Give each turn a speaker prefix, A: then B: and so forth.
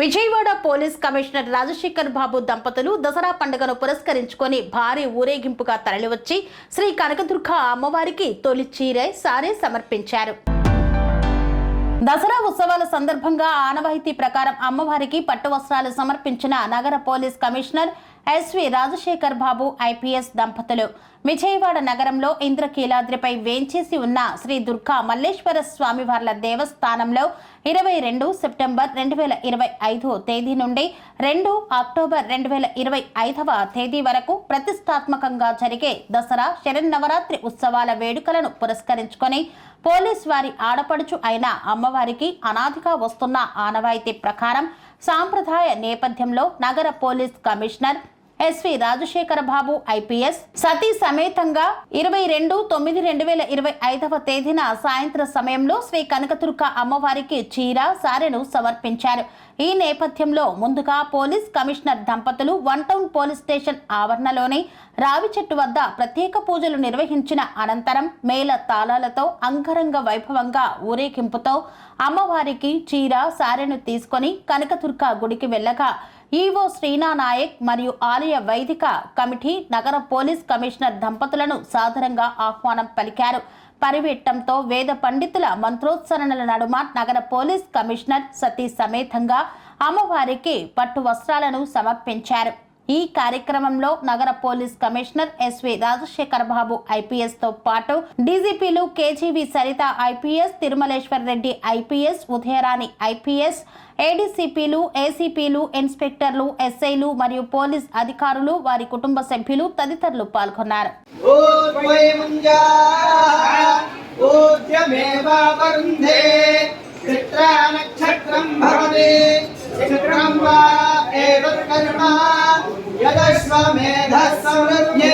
A: Vijayawada police commissioner Rajasekhar Babu దంపతులు దసరా పండుగను పురస్కరించుకొని భారీ ఊరేగింపుగా తరలివచ్చి శ్రీ కనకదుర్గ అమ్మవారికి తొలి చీరే సారే సమర్పించారు. దసరా ఉత్సవాల సందర్భంగా ఆనవాయితీ ప్రకారం అమ్మవారికి పట్టు వస్త్రాలు సమర్పించిన నగర police commissioner S V Rajasekhar Babu IPS దంపతులు. విజయవాడ నగరంలో ఇంద్రకీలాద్రిపై వేంచేసి ఉన్న శ్రీ దుర్గా మల్లేశ్వర స్వామివార్ల దేవస్థానంలో ఇరవై రెండు సెప్టెంబర్ రెండు వేల ఇరవై ఐదు తేదీ నుండి రెండు అక్టోబర్ రెండు వేల ఇరవై ఐదవ తేదీ వరకు ప్రతిష్టాత్మకంగా జరిగే దసరా శరన్నవరాత్రి ఉత్సవాల వేడుకలను పురస్కరించుకొని పోలీస్ వారి ఆడపడుచు అయిన అమ్మవారికి అనాదిగా వస్తున్న ఆనవాయితీ ప్రకారం సాంప్రదాయ నేపథ్యంలో నగర police commissioner S V Rajasekhara Babu IPS. సతీ సమేతంగా ఇరవై రెండు తొమ్మిది రెండు వేల ఇరవై ఐదవ తేదీన సాయంత్రం సమయంలో శ్రీ కనకదుర్గ అమ్మవారికి చీర సారెను సమర్పించారు. ఈ నేపథ్యంలో ముందుగా పోలీస్ కమిషనర్ దంపతులు వన్ టౌన్ పోలీస్ స్టేషన్ ఆవరణలోని రావి చెట్టు వద్ద ప్రత్యేక పూజలు నిర్వహించిన అనంతరం మేళ తాళాలతో అంగరంగ వైభవంగా ఊరేగింపుతో అమ్మవారికి చీర సారెను తీసుకొని కనకదుర్గ గుడికి వెళ్ళగా ఈవో శ్రీనా నాయక్ మరియు ఆలయ వైదిక కమిటీ నగర పోలీస్ కమిషనర్ దంపతులను సాదరంగా ఆహ్వానం పలికారు. పరివెట్టంతో వేద పండితుల మంత్రోచ్చరణల నడుమ నగర పోలీస్ కమిషనర్ సతీ సమేతంగా అమ్మవారికి పట్టు వస్త్రాలను సమర్పించారు. ఈ కార్యక్రమంలో నగర police commissioner S V Rajasekhar Babu ఐపీఎస్తో పాటు డీజీపీలు K G V Saritha IPS Tirumaleswar Reddy IPS Udayarani IPS ఏడీసీపీలు ఏసీపీలు ఇన్స్పెక్టర్లు ఎస్ఐలు మరియు పోలీస్ అధికారులు వారి కుటుంబ సభ్యులు తదితరులు పాల్గొన్నారు.
B: నక్షత్రం భవతి నక్షత్రం వా यदश्वमेधः संरज्ञे